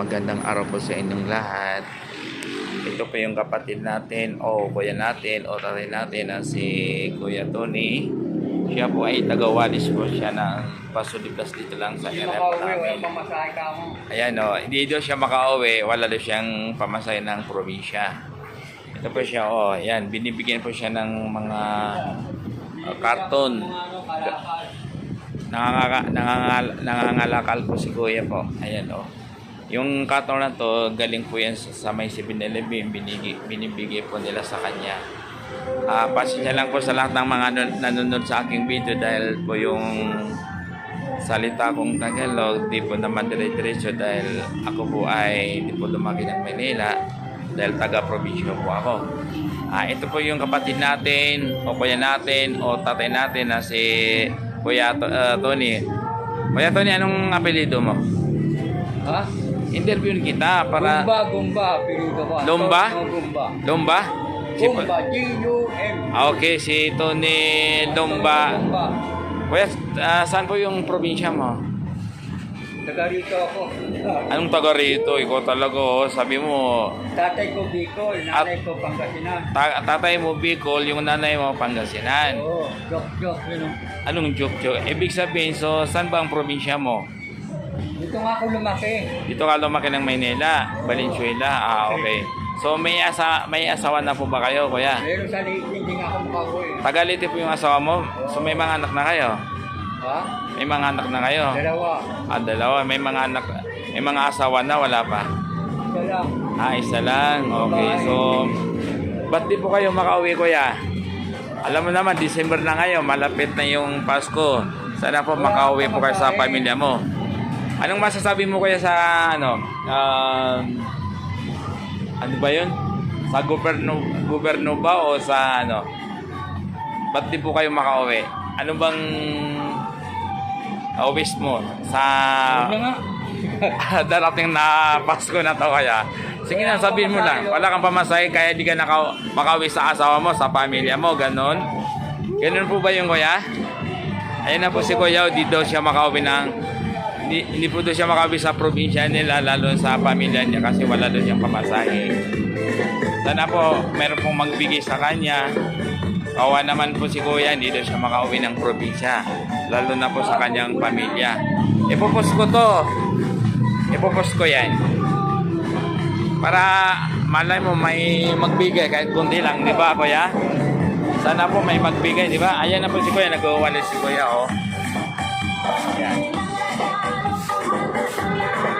Magandang araw po sa inyong lahat. Ito po yung kapatid natin o kuya natin o tatay natin na si Kuya Tony. Siya po ay tagawalis po siya ng pasulitas dito lang sa area po namin. pamasahe. Ayan o, hindi daw siya makauwi, wala daw siyang pamasay ng probinsya. Ito po siya, o, yan, binibigyan po siya ng mga uh, karton. Nangangalakal po si Kuya po. Ayan o. Yung karton na to, galing po yan sa, may 7-Eleven, binigi, binibigay po nila sa kanya. Ah, pasensya lang po sa lahat ng mga nanonood sa aking video dahil po yung salita kong Tagalog, di po naman dire-diretso dahil ako po ay di po lumaki ng Manila dahil taga-probinsya po ako. Ah, ito po yung kapatid natin o kuya natin o tatay natin na si Kuya ah, Tony. Kuya Tony, anong apelido mo? Ha? Interview kita para Gumba, gumba, apelido ko. Lumba? Gumba. Lumba? Si Gumba, G-U-M. Ah, okay, si Tony Lumba. Gumba. Kuya, ah, saan po yung probinsya mo? Taga rito ako. Anong taga rito? Ikaw talaga, oh. Sabi mo, Tatay ko Bicol, nanay ko Pangasinan. ta- tatay mo Bicol, yung nanay mo Pangasinan. Oo, joke, joke, yun. oh. Anong joke joke? Ibig sabihin, so, saan ba ang probinsya mo? Dito nga ako lumaki. Dito ka lumaki ng Maynila, Valenzuela. Ah, okay. So, may, asa, may asawa na po ba kayo, kuya? Pero sa liit, hindi nga ako makauwi. Tagalite po yung asawa mo. So, may mga anak na kayo? Ha? May mga anak na kayo? Dalawa. Ah, dalawa. May mga anak, may mga asawa na, wala pa? Isa lang. Ah, isa lang. Okay, so, ba't di po kayo makauwi, kuya? Alam mo naman, December na ngayon, malapit na yung Pasko. Sana po makauwi po kayo sa pamilya mo. Anong masasabi mo kuya sa, ano, um, ano ba yun? Sa goberno, goberno ba o sa, ano, ba't di po kayo makauwi? Ano bang uh, wish mo sa darating na Pasko na to kaya. Sige na, sabihin mo lang. Wala kang pamasahe kaya di ka naka, makauwi sa asawa mo, sa pamilya mo, ganon. Ganon po ba yung kuya? Ayun na po si kuya, di daw siya makauwi ng hindi, hindi po daw siya makauwi sa probinsya nila, lalo sa pamilya niya kasi wala daw siyang pamasahe. Sana po, meron pong magbigay sa kanya. Kawa naman po si kuya, hindi daw siya makauwi ng probinsya. Lalo na po sa kanyang pamilya. Ipopost ko to. Ipopost ko yan. Para malay mo may magbigay kahit kundi lang, di ba kuya? Sana po may magbigay, di ba? Ayan na po si kuya, nag-uwalis si kuya, oh. Ayan. Thank you.